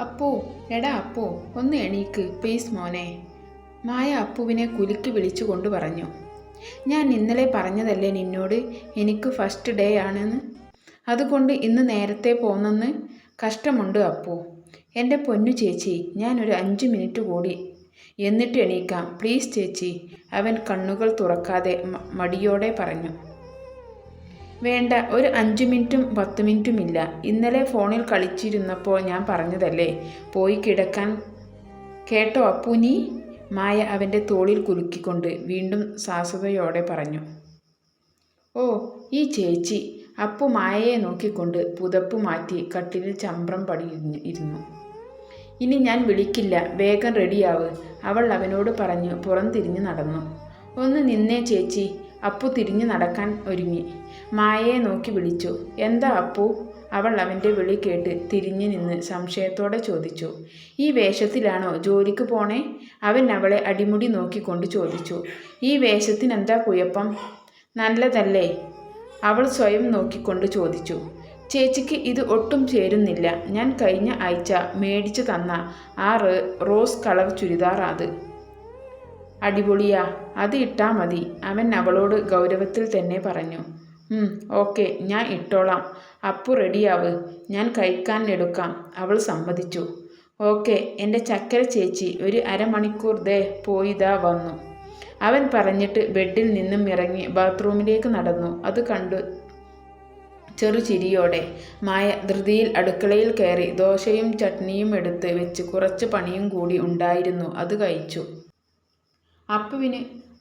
അപ്പു എടാ അപ്പോ ഒന്ന് എണീക്ക് പ്ലീസ് മോനെ. മായ അപ്പുവിനെ കുലുക്കി വിളിച്ചുകൊണ്ട് പറഞ്ഞു. ഞാൻ ഇന്നലെ പറഞ്ഞതല്ലേ നിന്നോട്? എനിക്ക് ഫസ്റ്റ് ഡേ ആണെന്ന്. അതുകൊണ്ട് ഇന്ന് നേരത്തെ പോന്നെന്ന് കഷ്ടമുണ്ട് അപ്പു. എന്റെ പൊന്നു ചേച്ചി ഞാനൊരു അഞ്ച് മിനിറ്റ് കൂടി. എന്നിട്ട് എണീക്കാം. പ്ലീസ് ചേച്ചി അവൻ കണ്ണുകൾ തുറക്കാതെ മടിയോടെ പറഞ്ഞു. വേണ്ട ഒരു അഞ്ച് മിനിറ്റും പത്ത് മിനിറ്റും ഇല്ല ഇന്നലെ ഫോണിൽ കളിച്ചിരുന്നപ്പോൾ ഞാൻ പറഞ്ഞതല്ലേ പോയി കിടക്കാൻ കേട്ടോ അപ്പു നീ മായ അവന്റെ തോളിൽ കുലുക്കിക്കൊണ്ട് വീണ്ടും സാസുതയോടെ പറഞ്ഞു. ഓ ഈ ചേച്ചി. അപ്പു മായയെ നോക്കിക്കൊണ്ട് പുതപ്പ് മാറ്റി കട്ടിലിൽ ചമ്പ്രം പടി ഇരുന്നു ഇനി ഞാൻ വിളിക്കില്ല വേഗം റെഡിയാവ്. അവൾ അവനോട് പറഞ്ഞു പുറംതിരിഞ്ഞ് നടന്നു. ഒന്ന് നിന്നേ ചേച്ചി. അപ്പു തിരിഞ്ഞു നടക്കാൻ ഒരുങ്ങി. മായയെ നോക്കി വിളിച്ചു. എന്താ അപ്പു? അവൾ അവന്റെ വിളി കേട്ട് തിരിഞ്ഞു നിന്ന് സംശയത്തോടെ ചോദിച്ചു. ഈ വേഷത്തിലാണോ ജോലിക്ക് പോണേ? അവൻ അവളെ അടിമുടി നോക്കിക്കൊണ്ട് ചോദിച്ചു. ഈ വേഷത്തിനെന്താ കുഴപ്പം? നല്ലതല്ലേ അവൾ സ്വയം നോക്കിക്കൊണ്ട് ചോദിച്ചു. ചേച്ചിക്ക് ഇത് ഒട്ടും ചേരുന്നില്ല. ഞാൻ കഴിഞ്ഞ ആഴ്ച മേടിച്ചു തന്ന ആ റോസ് കളർ ചുരിദാർ അത് അടിപൊളിയാ. അത് ഇട്ടാ മതി. അവൻ അവളോട് ഗൗരവത്തിൽ തന്നെ പറഞ്ഞു. ഓക്കെ ഞാൻ ഇട്ടോളാം. അപ്പു റെഡിയാവ്. ഞാൻ കഴിക്കാൻ എടുക്കാം. അവൾ സമ്മതിച്ചു. ഓക്കെ എന്റെ ചക്കര ചേച്ചി ഒരു അരമണിക്കൂർ ദേ പോയിതാ വന്നു. അവൻ പറഞ്ഞിട്ട് ബെഡിൽ നിന്നും ഇറങ്ങി ബാത്റൂമിലേക്ക് നടന്നു. അത് കണ്ടു ചെറു ചിരിയോടെ. മായ ധൃതിയിൽ അടുക്കളയിൽ കയറി ദോശയും ചട്നിയും എടുത്ത് വെച്ച് കുറച്ച് പണിയും കൂടി ഉണ്ടായിരുന്നു. അത് കഴിച്ചു. അപ്പുവിന്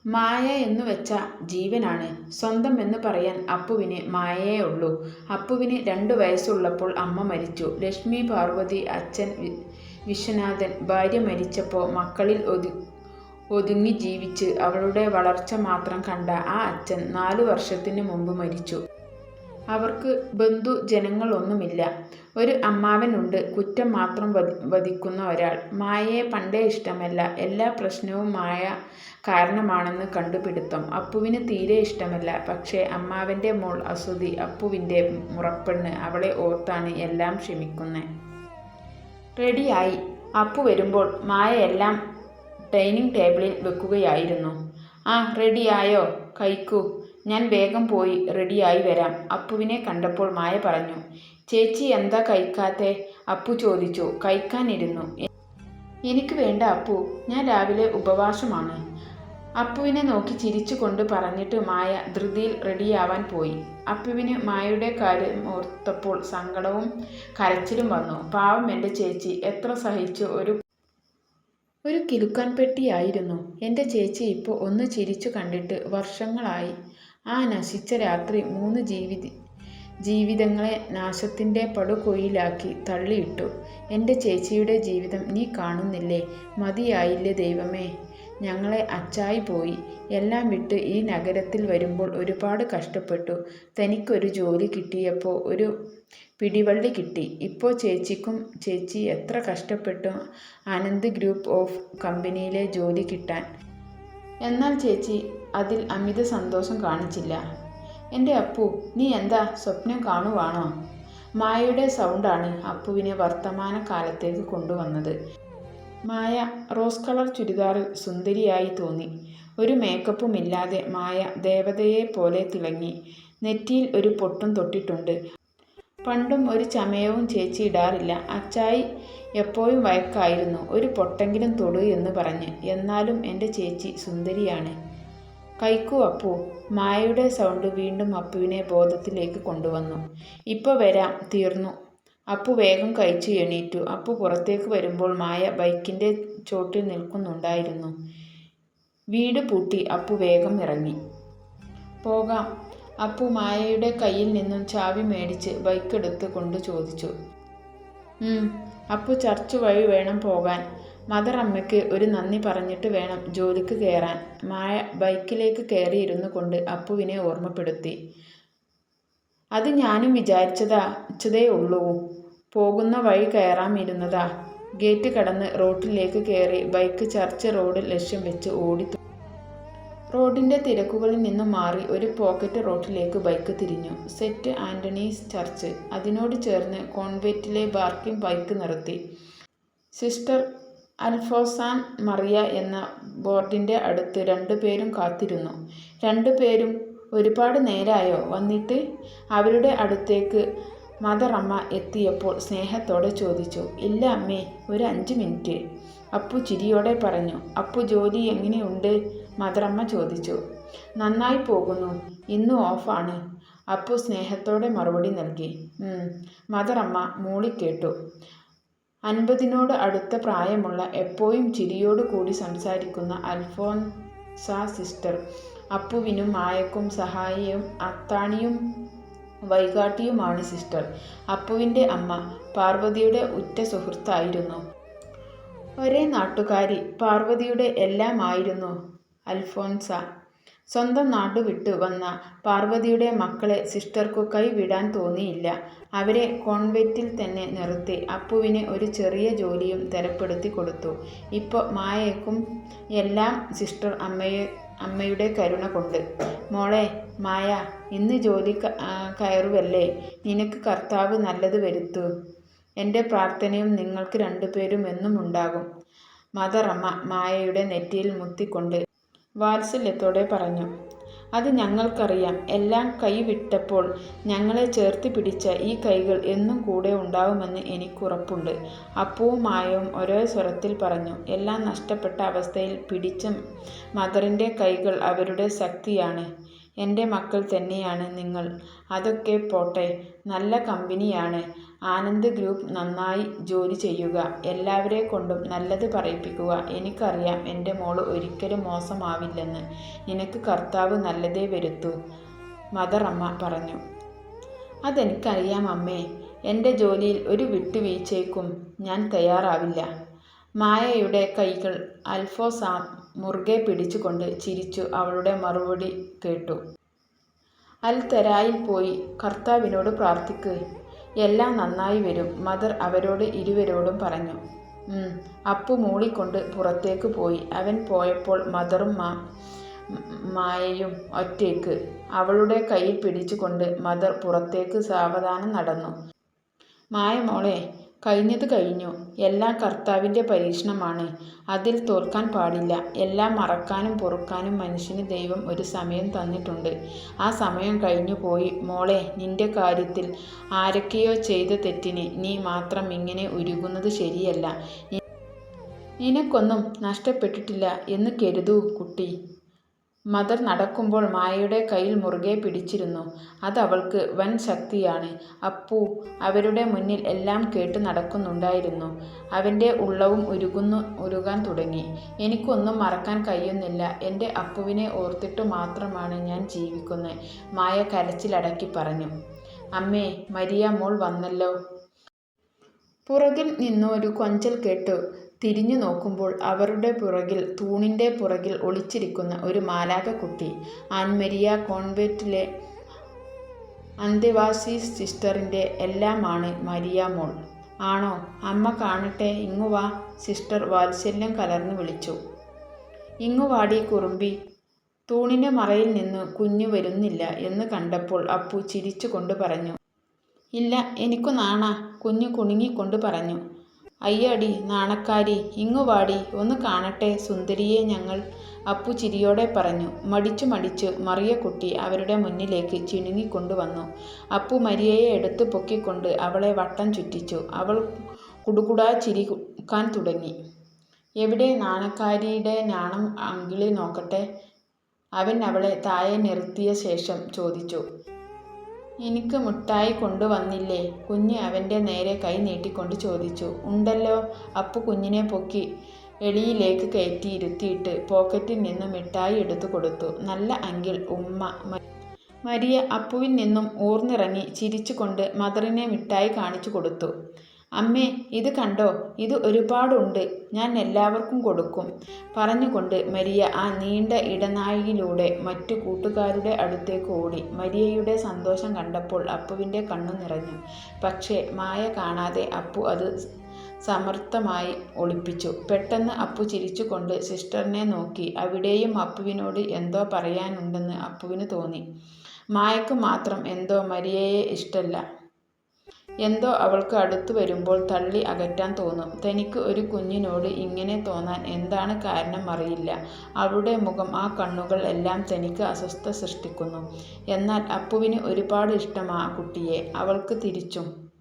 മായ എന്ന് വെച്ച ജീവനാണ്. സ്വന്തം എന്ന് പറയാൻ അപ്പുവിന് മായയേ ഉള്ളൂ. അപ്പുവിന് രണ്ടു വയസ്സുള്ളപ്പോൾ അമ്മ മരിച്ചു. ലക്ഷ്മി പാർവതി അച്ഛൻ വിശ്വനാഥൻ ഭാര്യ മരിച്ചപ്പോൾ മക്കളിൽ ഒതു ഒതുങ്ങി ജീവിച്ച് അവളുടെ വളർച്ച മാത്രം കണ്ട ആ അച്ഛൻ നാലു വർഷത്തിന് മുമ്പ് മരിച്ചു. അവർക്ക് ബന്ധു ജനങ്ങളൊന്നുമില്ല. ഒരു അമ്മാവനുണ്ട്. കുറ്റം മാത്രം വധി വധിക്കുന്ന ഒരാൾ. മായയെ പണ്ടേ ഇഷ്ടമല്ല. എല്ലാ പ്രശ്നവും മായ കാരണമാണെന്ന് കണ്ടുപിടുത്തം. അപ്പുവിന് തീരെ ഇഷ്ടമല്ല. പക്ഷേ അമ്മാവന്റെ മോൾ അസുതി അപ്പുവിന്റെ മുറപ്പെണ്ണ് അവളെ ഓർത്താണ് എല്ലാം ക്ഷമിക്കുന്നത് റെഡിയായി. അപ്പു വരുമ്പോൾ മായ എല്ലാം ഡൈനിങ് ടേബിളിൽ വെക്കുകയായിരുന്നു. ആ റെഡിയായോ? കഴിക്കൂ ഞാൻ വേഗം പോയി റെഡിയായി വരാം. അപ്പുവിനെ കണ്ടപ്പോൾ മായ പറഞ്ഞു ചേച്ചി എന്താ കഴിക്കാത്തെ? അപ്പു ചോദിച്ചു കഴിക്കാനിരുന്നു. എനിക്ക് വേണ്ട അപ്പു ഞാൻ രാവിലെ ഉപവാസമാണ്. അപ്പുവിനെ നോക്കി ചിരിച്ചുകൊണ്ട് പറഞ്ഞിട്ട് മായ ധൃതിയിൽ റെഡിയാവാൻ പോയി. അപ്പുവിന് മായയുടെ കാര്യം ഓർത്തപ്പോൾ സങ്കടവും കരച്ചിലും വന്നു. പാവം എന്റെ ചേച്ചി എത്ര സഹിച്ചു ഒരു ഒരു കിലുക്കാൻ പെട്ടിയായിരുന്നു എന്റെ ചേച്ചി ഇപ്പോൾ ഒന്ന് ചിരിച്ചു കണ്ടിട്ട് വർഷങ്ങളായി ആ നശിച്ച രാത്രി മൂന്ന് ജീവിത ജീവിതങ്ങളെ നാശത്തിന്റെ പടുകൊയിലാക്കി തള്ളിയിട്ടു. എന്റെ ചേച്ചിയുടെ ജീവിതം നീ കാണുന്നില്ലേ? മതിയായില്ലേ ദൈവമേ? ഞങ്ങളെ അച്ചായി പോയി. എല്ലാം വിട്ട് ഈ നഗരത്തിൽ വരുമ്പോൾ ഒരുപാട് കഷ്ടപ്പെട്ടു. തനിക്കൊരു ജോലി കിട്ടിയപ്പോൾ ഒരു പിടിവള്ളി കിട്ടി. ഇപ്പോൾ ചേച്ചിക്കും ചേച്ചി എത്ര കഷ്ടപ്പെട്ടു. ആനന്ദ് ഗ്രൂപ്പ് ഓഫ് കമ്പനിയിലെ ജോലി കിട്ടാൻ. എന്നാൽ ചേച്ചി അതിൽ അമിത സന്തോഷം കാണിച്ചില്ല. എന്റെ അപ്പു നീ എന്താ സ്വപ്നം കാണുവാണോ? മായയുടെ സൗണ്ടാണ് അപ്പുവിനെ വർത്തമാന കാലത്തേക്ക് കൊണ്ടുവന്നത്. മായ റോസ് കളർ ചുരിദാറിൽ സുന്ദരിയായി തോന്നി. ഒരു മേക്കപ്പും ഇല്ലാതെ മായ ദേവതയെ പോലെ തിളങ്ങി. നെറ്റിയിൽ ഒരു പൊട്ടും തൊട്ടിട്ടുണ്ട്. പണ്ടും ഒരു ചമയവും ചേച്ചി ഇടാറില്ല. അച്ചായി എപ്പോഴും വഴക്കായിരുന്നു ഒരു പൊട്ടെങ്കിലും തൊടു എന്ന് പറഞ്ഞ്. എന്നാലും എന്റെ ചേച്ചി സുന്ദരിയാണ്. കൈക്കു അപ്പു. മായയുടെ സൗണ്ട് വീണ്ടും അപ്പുവിനെ ബോധത്തിലേക്ക് കൊണ്ടുവന്നു. ഇപ്പോൾ വരാം. തീർന്നു. അപ്പു വേഗം കഴിച്ചു എണീറ്റു. അപ്പു പുറത്തേക്ക് വരുമ്പോൾ മായ ബൈക്കിന്റെ ചോട്ടിൽ നിൽക്കുന്നുണ്ടായിരുന്നു. വീട് പൂട്ടി. അപ്പു വേഗം ഇറങ്ങി. പോകാം. അപ്പു മായയുടെ കയ്യിൽ നിന്നും ചാവി മേടിച്ച് ബൈക്കെടുത്ത് കൊണ്ട് ചോദിച്ചു. അപ്പു ചർച്ച് വഴി വേണം പോകാൻ. മദർ അമ്മയ്ക്ക് ഒരു നന്ദി പറഞ്ഞിട്ട് വേണം ജോലിക്ക് കയറാൻ മായ ബൈക്കിലേക്ക് കയറിയിരുന്നു കൊണ്ട് അപ്പുവിനെ ഓർമ്മപ്പെടുത്തി. അത് ഞാനും വിചാരിച്ചതാ ച്ചതേ ഉള്ളൂ. പോകുന്ന വഴി കയറാമിരുന്നതാ ഗേറ്റ് കടന്ന് റോട്ടിലേക്ക് കയറി ബൈക്ക് ചർച്ച് റോഡ് ലക്ഷ്യം വെച്ച് ഓടി റോഡിന്റെ തിരക്കുകളിൽ നിന്ന് മാറി ഒരു പോക്കറ്റ് റോഡിലേക്ക് ബൈക്ക് തിരിഞ്ഞു സെറ്റ് ആന്റണീസ് ചർച്ച് അതിനോട് ചേർന്ന് കോൺവെറ്റിലെ പാർക്കിംഗ് ബൈക്ക് നിർത്തി സിസ്റ്റർ അൽഫോസാൻ മറിയ എന്ന ബോർഡിന്റെ അടുത്ത് രണ്ടുപേരും കാത്തിരുന്നു. രണ്ടുപേരും ഒരുപാട് നേരായോ വന്നിട്ട്? അവരുടെ അടുത്തേക്ക് മദറമ്മ എത്തിയപ്പോൾ സ്നേഹത്തോടെ ചോദിച്ചു. ഇല്ല അമ്മേ, ഒരു അഞ്ച് മിനിറ്റ്. അപ്പു ചിരിയോടെ പറഞ്ഞു. അപ്പു ജോലി എങ്ങനെയുണ്ട്? മദറമ്മ ചോദിച്ചു. നന്നായി പോകുന്നു. ഇന്ന് ഓഫാണ്. അപ്പു സ്നേഹത്തോടെ മറുപടി നൽകി. മദറമ്മ മൂളിക്കേട്ടു. അൻപതിനോട് അടുത്ത പ്രായമുള്ള എപ്പോഴും ചിരിയോട് കൂടി സംസാരിക്കുന്ന അൽഫോൻസ സിസ്റ്റർ അപ്പുവിനും മായക്കും സഹായിയും അത്താണിയും വൈകാട്ടിയുമാണ് സിസ്റ്റർ. അപ്പുവിന്റെ അമ്മ പാർവതിയുടെ ഉറ്റ സുഹൃത്തായിരുന്നു. ഒരേ നാട്ടുകാരി. പാർവതിയുടെ എല്ലാമായിരുന്നു അൽഫോൻസ. സ്വന്തം നാടുവിട്ടു വന്ന പാർവതിയുടെ മക്കളെ സിസ്റ്റർക്കു കൈവിടാൻ തോന്നിയില്ല. അവരെ കോൺവെറ്റിൽ തന്നെ നിർത്തി അപ്പുവിന് ഒരു ചെറിയ ജോലിയും തരപ്പെടുത്തി കൊടുത്തു. ഇപ്പോൾ മായയ്ക്കും എല്ലാം സിസ്റ്റർ അമ്മയെ അമ്മയുടെ കരുണ കൊണ്ട്. മോളെ മായ, ഇന്ന് ജോലി കയറുവല്ലേ. നിനക്ക് കർത്താവ് നല്ലത് വരുത്തൂ. എന്റെ പ്രാർത്ഥനയും നിങ്ങൾക്ക് രണ്ടുപേരും എന്നും ഉണ്ടാകും. മദറമ്മ മായയുടെ നെറ്റിയിൽ മുത്തിക്കൊണ്ട് വാത്സല്യത്തോടെ പറഞ്ഞു. അത് ഞങ്ങൾക്കറിയാം. എല്ലാം കൈവിട്ടപ്പോൾ ഞങ്ങളെ ചേർത്ത് പിടിച്ച ഈ കൈകൾ എന്നും കൂടെ ഉണ്ടാവുമെന്ന് എനിക്കുറപ്പുണ്ട്. അപ്പുവും മായവും ഒരേ സ്വരത്തിൽ പറഞ്ഞു. എല്ലാം നഷ്ടപ്പെട്ട അവസ്ഥയിൽ പിടിച്ച മദറിന്റെ കൈകൾ അവരുടെ ശക്തിയാണ്. എന്റെ മക്കൾ തന്നെയാണ് നിങ്ങൾ. അതൊക്കെ പോട്ടെ, നല്ല കമ്പനിയാണ്. ആനന്ദ് ഗ്രൂപ്പ് നന്നായി ജോലി ചെയ്യുക. എല്ലാവരെ കൊണ്ടും നല്ലത് പറയിപ്പിക്കുക. എനിക്കറിയാം എന്റെ മോൾ ഒരിക്കലും മോശമാവില്ലെന്ന്. നിനക്ക് കർത്താവ് നല്ലതേ വരുത്തൂ. അമ്മ പറഞ്ഞു. അതെനിക്കറിയാം അമ്മേ. എന്റെ ജോലിയിൽ ഒരു വിട്ടുവീഴ്ചയ്ക്കും ഞാൻ തയ്യാറാവില്ല. മായയുടെ കൈകൾ അൽഫോസാം മുറുകെ പിടിച്ചുകൊണ്ട് ചിരിച്ചു അവളുടെ മറുപടി കേട്ടു. അൽത്തരായിൽ പോയി കർത്താവിനോട് പ്രാർത്ഥിക്ക്. എല്ലാം നന്നായി വരും മദർ അവരോട് ഇരുവരോടും പറഞ്ഞു. അപ്പു മൂളിക്കൊണ്ട് പുറത്തേക്ക് പോയി. അവൻ പോയപ്പോൾ മദറും മാ മായയും ഒറ്റയ്ക്ക്. അവളുടെ കൈ പിടിച്ചുകൊണ്ട് മദർ പുറത്തേക്ക് സാവധാനം നടന്നു. മായ മോളെ, കഴിഞ്ഞത് കഴിഞ്ഞു. എല്ലാം കർത്താവിന്റെ പരീക്ഷണമാണ്. അതിൽ തോൽക്കാൻ പാടില്ല. എല്ലാം മറക്കാനും പൊറുക്കാനും മനുഷ്യന് ദൈവം ഒരു സമയം തന്നിട്ടുണ്ട്. ആ സമയം കഴിഞ്ഞു പോയി മോളെ, നിന്റെ കാര്യത്തിൽ ആരൊക്കെയോ ചെയ്ത തെറ്റിന് നീ മാത്രം ഇങ്ങനെ ഉരുകുന്നത് ശരിയല്ല. നിനക്കൊന്നും നഷ്ടപ്പെട്ടിട്ടില്ല എന്ന് കരുതൂ കുട്ടീ. മദർ നടക്കുമ്പോൾ മായയുടെ കയ്യിൽ മുറുകെ പിടിച്ചിരുന്നു. അത് അവൾക്ക് വൻ ശക്തിയാണ്. അപ്പു അവരുടെ മുന്നിൽ എല്ലാം കേട്ട് നടക്കുന്നുണ്ടായിരുന്നു. അവന്റെ ഉള്ളവും ഉരുകുന്നു ഉരുകാൻ തുടങ്ങി. എനിക്കൊന്നും മറക്കാൻ കഴിയുന്നില്ല. എന്റെ അപ്പുവിനെ ഓർത്തിട്ട് മാത്രമാണ് ഞാൻ ജീവിക്കുന്നത് മായ കരച്ചിലടക്കി പറഞ്ഞു. അമ്മേ, മരിയ മോൾ വന്നല്ലോ. പുറകിൽ നിന്നൊരു കൊഞ്ചൽ കേട്ടു. തിരിഞ്ഞു നോക്കുമ്പോൾ അവരുടെ പുറകിൽ തൂണിന്റെ പുറകിൽ ഒളിച്ചിരിക്കുന്ന ഒരു മാലാഖക്കുട്ടി. ആൻമരിയ കോൺവെറ്റിലെ അന്തേവാസി സിസ്റ്ററിന്റെ എല്ലാമാണ് മരിയ മോൾ. ആണോ. അമ്മ കാണട്ടെ. ഇങ്ങുവാ സിസ്റ്റർ വാത്സല്യം കലർന്ന് വിളിച്ചു. ഇങ്ങുവാടി കുറുമ്പി. തൂണിന്റെ മറയിൽ നിന്ന് കുഞ്ഞു വരുന്നില്ല എന്ന് കണ്ടപ്പോൾ അപ്പു ചിരിച്ചുകൊണ്ട് പറഞ്ഞു. ഇല്ല, എനിക്കു നാണ കുഞ്ഞു കുണുങ്ങിക്കൊണ്ട് പറഞ്ഞു. അയ്യടി നാണക്കാരി. ഇങ്ങു വാടി ഒന്ന് കാണട്ടെ സുന്ദരിയെ ഞങ്ങൾ. അപ്പു ചിരിയോടെ പറഞ്ഞു. മടിച്ചു മടിച്ചു മറിയക്കുട്ടി അവരുടെ മുന്നിലേക്ക് ചിണുങ്ങിക്കൊണ്ടുവന്നു അപ്പു മരിയയെ എടുത്തു പൊക്കിക്കൊണ്ട് അവളെ വട്ടം ചുറ്റിച്ചു. അവൾ കുടുകുടാ ചിരിക്കാൻ തുടങ്ങി. എവിടെ നാണക്കാരിയുടെ നാണം അങ്കിളി നോക്കട്ടെ. അവൻ അവളെ താഴെ നിർത്തിയ ശേഷം ചോദിച്ചു. എനിക്ക് മുട്ടായി കൊണ്ടുവന്നില്ലേ. കുഞ്ഞ് അവന്റെ നേരെ കൈ നീട്ടിക്കൊണ്ട് ചോദിച്ചു. ഉണ്ടല്ലോ. അപ്പു കുഞ്ഞിനെ പൊക്കി എളിയിലേക്ക് കയറ്റി ഇരുത്തിയിട്ട് പോക്കറ്റിൽ നിന്നും മിഠായി എടുത്തു കൊടുത്തു. നല്ല അങ്കിൾ. ഉമ്മ. മരിയ അപ്പുവിൽ നിന്നും ഊർന്നിറങ്ങി ചിരിച്ചുകൊണ്ട് മദറിനെ മിഠായി കാണിച്ചു കൊടുത്തു. അമ്മേ, ഇത് കണ്ടോ. ഇത് ഒരുപാടുണ്ട്. ഞാൻ എല്ലാവർക്കും കൊടുക്കും. പറഞ്ഞുകൊണ്ട് മരിയ ആ നീണ്ട ഇടനാഴിയിലൂടെ മറ്റു കൂട്ടുകാരുടെ അടുത്തേക്ക് ഓടി. മരിയയുടെ സന്തോഷം കണ്ടപ്പോൾ അപ്പുവിന്റെ കണ്ണു നിറഞ്ഞു. പക്ഷേ മായ കാണാതെ അപ്പു അത് സമർത്ഥമായി ഒളിപ്പിച്ചു. പെട്ടെന്ന് അപ്പു ചിരിച്ചുകൊണ്ട് സിസ്റ്ററിനെ നോക്കി. അവിടെയും അപ്പുവിനോട് എന്തോ പറയാനുണ്ടെന്ന് അപ്പുവിന് തോന്നി. മായയ്ക്ക് മാത്രം എന്തോ മരിയയെ ഇഷ്ടല്ല. എന്തോ അവൾക്ക് അടുത്തു വരുമ്പോൾ തള്ളി അകറ്റാൻ തോന്നും. തനിക്ക് ഒരു കുഞ്ഞിനോട് ഇങ്ങനെ തോന്നാൻ എന്താണ് കാരണം അറിയില്ല. അവളുടെ മുഖം ആ കണ്ണുകൾ എല്ലാം തനിക്ക് അസ്വസ്ഥ സൃഷ്ടിക്കുന്നു. എന്നാൽ അപ്പുവിന് ഒരുപാട് ഇഷ്ടമാ ആ കുട്ടിയെ. അവൾക്ക് തിരിച്ചും.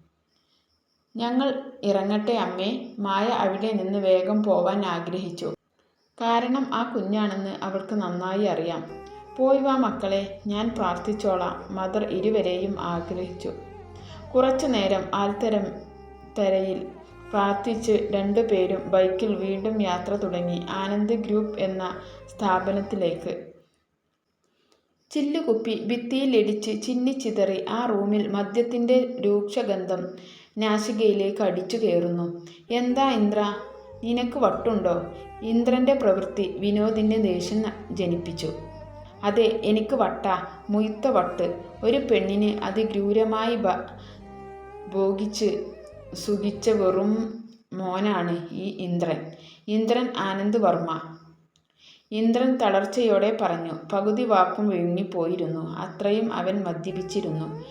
ഞങ്ങൾ ഇറങ്ങട്ടെ അമ്മേ. മായ അവിടെ നിന്ന് വേഗം പോവാൻ ആഗ്രഹിച്ചു. കാരണം ആ കുഞ്ഞാണെന്ന് അവൾക്ക് നന്നായി അറിയാം. പോയി വാ മക്കളെ. ഞാൻ പ്രാർത്ഥിച്ചോളാം. മദർ ഇരുവരെയും ആഗ്രഹിച്ചു. കുറച്ചു നേരം ആൽത്തരം തരയിൽ പ്രാർത്ഥിച്ച് രണ്ടുപേരും ബൈക്കിൽ വീണ്ടും യാത്ര തുടങ്ങി. ആനന്ദ് ഗ്രൂപ്പ് എന്ന സ്ഥാപനത്തിലേക്ക്. ചില്ലുകുപ്പി ഭിത്തിയിലിടിച്ച് ചിന്നിച്ചിതറി ആ റൂമിൽ മദ്യത്തിന്റെ രൂക്ഷഗന്ധം നാശികയിലേക്ക് അടിച്ചു കയറുന്നു. എന്താ ഇന്ദ്ര? നിനക്ക് വട്ടുണ്ടോ? ഇന്ദ്രന്റെ പ്രവൃത്തി വിനോദിന്റെ ദേഷ്യം ജനിപ്പിച്ചു. അതെ എനിക്ക് വട്ട. മുയ്ത്ത വട്ട്. ഒരു പെണ്ണിന് അതിക്രൂരമായി ബ ഭോഗിച്ച് സുഖിച്ച വെറും മോനാണ് ഈ ഇന്ദ്രൻ. ഇന്ദ്രൻ ആനന്ദ് വർമ്മ. ഇന്ദ്രൻ തളർച്ചയോടെ പറഞ്ഞു പകുതി വാക്കും വിഴുങ്ങിപ്പോയിരുന്നു അത്രയും അവൻ മദ്യപിച്ചിരുന്നു.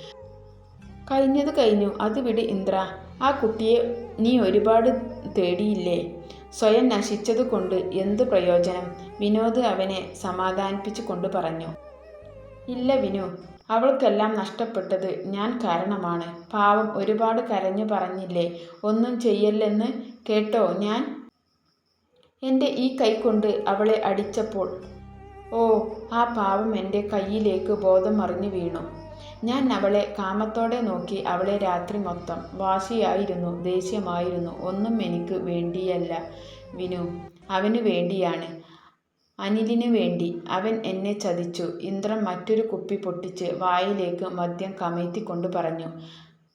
കഴിഞ്ഞത് കഴിഞ്ഞു. അത് വിട് ഇന്ദ്ര ആ കുട്ടിയെ നീ ഒരുപാട് തേടിയില്ലേ? സ്വയം നശിച്ചതുകൊണ്ട് എന്ത് പ്രയോജനം? വിനോദ് അവനെ സമാധാനിപ്പിച്ചു കൊണ്ട് പറഞ്ഞു ഇല്ല വിനു അവൾക്കെല്ലാം നഷ്ടപ്പെട്ടത് ഞാൻ കാരണമാണ്. പാവം ഒരുപാട് കരഞ്ഞു പറഞ്ഞില്ലേ ഒന്നും ചെയ്യല്ലെന്ന് കേട്ടോ ഞാൻ? എന്റെ ഈ കൈക്കൊണ്ട് അവളെ അടിച്ചപ്പോൾ ഓ ആ പാവം എന്റെ കയ്യിലേക്ക് ബോധം മറിഞ്ഞു വീണു. ഞാൻ അവളെ കാമത്തോടെ നോക്കി അവളെ രാത്രി മൊത്തം വാശിയായിരുന്നു ദേഷ്യമായിരുന്നു. ഒന്നും എനിക്ക് വേണ്ടിയല്ല വിനു അവന് വേണ്ടിയാണ്. അനിലിന് വേണ്ടി അവൻ എന്നെ ചതിച്ചു. ഇന്ദ്രൻ മറ്റൊരു കുപ്പി പൊട്ടിച്ച് വായിലേക്ക് മദ്യം കമഴ്ത്തിക്കൊണ്ട് പറഞ്ഞു.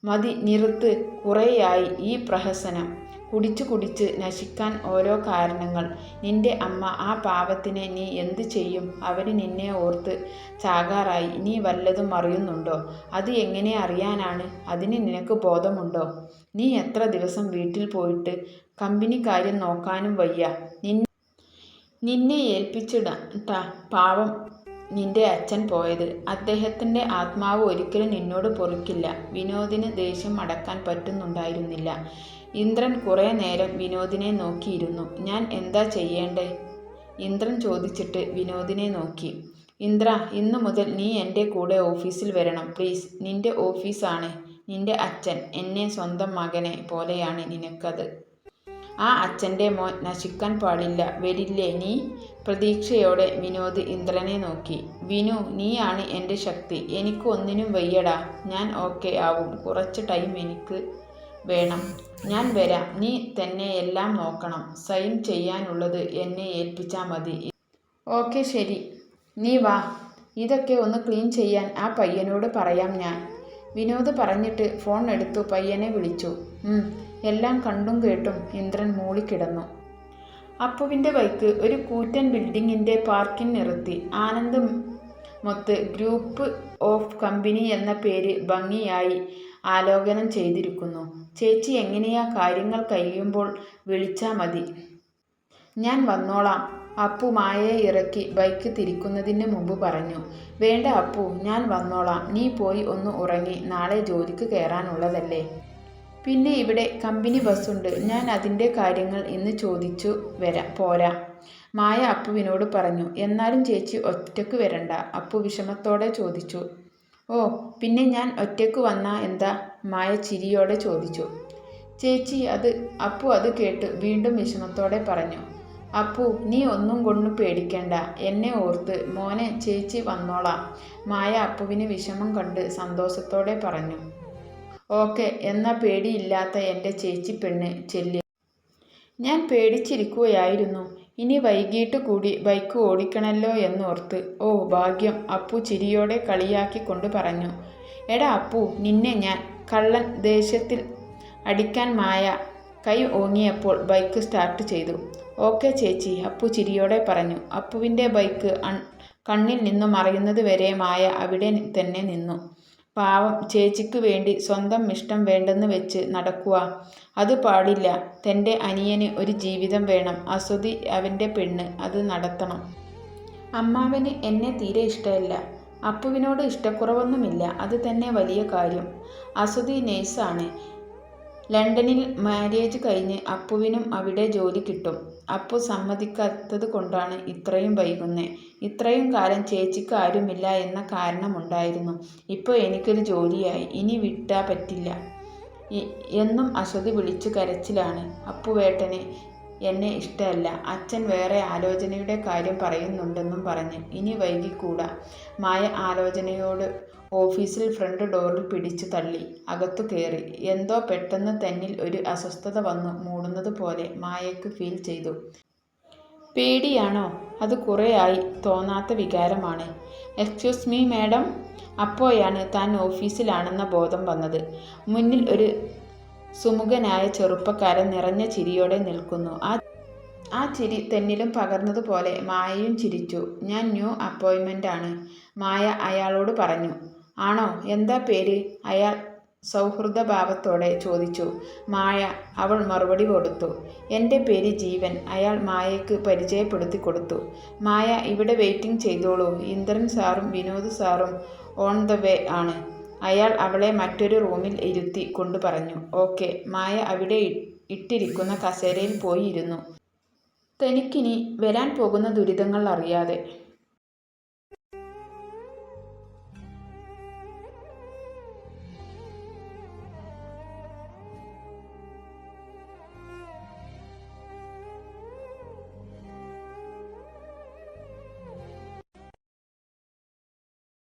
മതി നിറുത്ത്. കുറേയായി ഈ പ്രഹസനം. കുടിച്ചു കുടിച്ച് നശിക്കാൻ ഓരോ കാരണങ്ങൾ. നിന്റെ അമ്മ ആ പാപത്തിനെ നീ എന്ത് ചെയ്യും? അവർ നിന്നെ ഓർത്ത് ചാകാറായി. നീ വല്ലതും അറിയുന്നുണ്ടോ? അത് എങ്ങനെ അറിയാനാണ്? അതിന് നിനക്ക് ബോധമുണ്ടോ? നീ എത്ര ദിവസം വീട്ടിൽ പോയിട്ട് കമ്പനി കാര്യം നോക്കാനും വയ്യ. നിന്നെ ഏൽപ്പിച്ചിട പാവം നിന്റെ അച്ഛൻ പോയത്. അദ്ദേഹത്തിന്റെ ആത്മാവ് ഒരിക്കലും നിന്നോട് പൊറുക്കില്ല. വിനോദിന് ദേഷ്യം അടക്കാൻ പറ്റുന്നുണ്ടായിരുന്നില്ല. ഇന്ദ്രൻ കുറേ നേരം വിനോദിനെ നോക്കിയിരുന്നു. ഞാൻ എന്താ ചെയ്യേണ്ടേ? ഇന്ദ്രൻ ചോദിച്ചിട്ട് വിനോദിനെ നോക്കി. ഇന്ദ്ര ഇന്നു മുതൽ നീ എന്റെ കൂടെ ഓഫീസിൽ വരണം. പ്ലീസ് നിന്റെ ഓഫീസാണ് നിന്റെ അച്ഛൻ. എന്നെ സ്വന്തം മകനെ പോലെയാണ് നിനക്കത്. ആ അച്ഛന്റെ മോൻ നശിക്കാൻ പാടില്ല വരില്ലേ നീ? പ്രതീക്ഷയോടെ വിനോദ് ഇന്ദ്രനെ നോക്കി. വിനു നീയാണ് എന്റെ ശക്തി. എനിക്ക് ഒന്നിനും വയ്യടാ. ഞാൻ ഓക്കെ ആവും. കുറച്ച് ടൈം എനിക്ക് വേണം. ഞാൻ വരാം. നീ തന്നെ എല്ലാം നോക്കണം. സൈൻ ചെയ്യാനുള്ളത് എന്നെ ഏൽപ്പിച്ചാൽ മതി. ഓക്കെ ശരി. നീ വാ. ഇതൊക്കെ ഒന്ന് ക്ലീൻ ചെയ്യാൻ ആ പയ്യനോട് പറയാം ഞാൻ. വിനോദ് പറഞ്ഞിട്ട് ഫോൺ എടുത്തു. പയ്യനെ വിളിച്ചു. എല്ലാം കണ്ടും കേട്ടും ഇന്ദ്രൻ മൂളിക്കിടന്നു. അപ്പുവിന്റെ ബൈക്ക് ഒരു കൂറ്റൻ ബിൽഡിങ്ങിന്റെ പാർക്കിൽ നിർത്തി. ആനന്ദ് മൊത്ത് ഗ്രൂപ്പ് ഓഫ് കമ്പനി എന്ന പേര് ഭംഗിയായി ആലോചനം ചെയ്തിരിക്കുന്നു. ചേച്ചി എങ്ങനെയാ കാര്യങ്ങൾ കഴിയുമ്പോൾ വിളിച്ചാൽ മതി. ഞാൻ വന്നോളാം. അപ്പു മായയെ ഇറക്കി ബൈക്ക് തിരിക്കുന്നതിന് മുമ്പ് പറഞ്ഞു. വേണ്ട അപ്പു ഞാൻ വന്നോളാം. നീ പോയി ഒന്ന് ഉറങ്ങി. നാളെ ജോലിക്ക് കയറാനുള്ളതല്ലേ പിന്നെ ഇവിടെ കമ്പനി ബസ്സുണ്ട്. ഞാൻ അതിന്റെ കാര്യങ്ങൾ ഇന്ന് ചോദിച്ചു വരാം. പോരാ. മായ അപ്പുവിനോട് പറഞ്ഞു എന്നാലും ചേച്ചി ഒറ്റയ്ക്ക് വരണ്ട അപ്പു വിഷമത്തോടെ ചോദിച്ചു. ഓ പിന്നെ ഞാൻ ഒറ്റയ്ക്ക് വന്നാ എന്താ? മായ ചിരിയോടെ ചോദിച്ചു. ചേച്ചി അത് അപ്പു അത് കേട്ട് വീണ്ടും വിഷമത്തോടെ പറഞ്ഞു. അപ്പു നീ ഒന്നും കൊണ്ട് പേടിക്കേണ്ട. എന്നെ ഓർത്ത് മോനെ ചേച്ചി വന്നോളാം. മായ അപ്പുവിന് വിഷമം കണ്ട് സന്തോഷത്തോടെ പറഞ്ഞു. ഓക്കെ എന്ന പേടിയില്ലാത്ത എന്റെ ചേച്ചി പെണ്ണ് ചെല്ലി. ഞാൻ പേടിച്ചിരിക്കുകയായിരുന്നു. ഇനി വൈകിട്ട് കൂടി ബൈക്ക് ഓടിക്കണല്ലോ എന്നോർത്ത്. ഓ ഭാഗ്യം. അപ്പു ചിരിയോടെ കളിയാക്കിക്കൊണ്ട് പറഞ്ഞു. എടാ അപ്പു നിന്നെ ഞാൻ കള്ളൻ ദേഷ്യത്തിൽ അടിക്കാൻ മായ കൈ ഓങ്ങിയപ്പോൾ ബൈക്ക് സ്റ്റാർട്ട് ചെയ്തു. ഓക്കെ ചേച്ചി അപ്പു ചിരിയോടെ പറഞ്ഞു. അപ്പുവിന്റെ ബൈക്ക് കണ്ണിൽ നിന്നും മറയുന്നത് വരെ മായ അവിടെ തന്നെ നിന്നു. പാവം ചേച്ചിക്ക് വേണ്ടി സ്വന്തം ഇഷ്ടം വേണ്ടെന്ന് വെച്ച് നടക്കുക അത് പാടില്ല. തന്റെ അനിയന് ഒരു ജീവിതം വേണം. അസുതി അവന്റെ പെണ്ണ്. അത് നടത്തണം. അമ്മാവന് എന്നെ തീരെ ഇഷ്ടമല്ല. അപ്പുവിനോട് ഇഷ്ടക്കുറവൊന്നുമില്ല. അത് തന്നെ വലിയ കാര്യം. അസുതി നേഴ്സാണ്. ലണ്ടനിൽ മാര്യേജ് കഴിഞ്ഞ് അപ്പുവിനും അവിടെ ജോലി കിട്ടും. അപ്പു സമ്മതിക്കാത്തത് കൊണ്ടാണ് ഇത്രയും വൈകുന്നേ. ഇത്രയും കാലം ചേച്ചിക്ക് ആരുമില്ല എന്ന കാരണമുണ്ടായിരുന്നു. ഇപ്പോൾ എനിക്കൊരു ജോലിയായി. ഇനി വിട്ടാ പറ്റില്ല. എന്നും അശ്വതി വിളിച്ചു കരച്ചിലാണ്. അപ്പുവേട്ടനെ എന്നെ ഇഷ്ടമല്ല. അച്ഛൻ വേറെ ആലോചനയുടെ കാര്യം പറയുന്നുണ്ടെന്നും പറഞ്ഞ്. ഇനി വൈകിക്കൂടാ. മായ ആലോചനയോട് ഓഫീസിൽ ഫ്രണ്ട് ഡോറിൽ പിടിച്ചു തള്ളി അകത്തു കയറി എന്തോ പെട്ടെന്ന് തന്നിൽ ഒരു അസ്വസ്ഥത വന്നു മൂടുന്നത് പോലെ മായയ്ക്ക് ഫീൽ ചെയ്തു. പേടിയാണോ? അത് കുറേയായി തോന്നാത്ത വികാരമാണ്. എക്സ്ക്യൂസ് മീ മാഡം അപ്പോഴാണ് താൻ ഓഫീസിലാണെന്ന ബോധം വന്നത്. മുന്നിൽ ഒരു സുമുഖനായ ചെറുപ്പക്കാരൻ നിറഞ്ഞ ചിരിയോടെ നിൽക്കുന്നു. ആ ആ ചിരി തെന്നിലും പകർന്നതുപോലെ മായയും ചിരിച്ചു. ഞാൻ ന്യൂ അപ്പോയിൻമെന്റ് ആണ്. മായ അയാളോട് പറഞ്ഞു ആണോ? എന്താ പേര്? അയാൾ സൗഹൃദഭാവത്തോടെ ചോദിച്ചു. മായ അവൾ മറുപടി കൊടുത്തു. എന്റെ പേര് ജീവൻ. അയാൾ മായയ്ക്ക് പരിചയപ്പെടുത്തി കൊടുത്തു. മായ ഇവിടെ വെയിറ്റിംഗ് ചെയ്തോളൂ. ഇന്ദ്രൻ സാറും വിനോദ് സാറും ഓൺ ദ വേ ആണ്. അയാൾ അവളെ മറ്റൊരു റൂമിൽ ഇരുത്തി കൊണ്ടു പറഞ്ഞു. ഓക്കെ. മായ അവിടെ ഇട്ടിരിക്കുന്ന കസേരയിൽ പോയി ഇരുന്നു തനിക്കിനി വരാൻ പോകുന്ന ദുരിതങ്ങൾ അറിയാതെ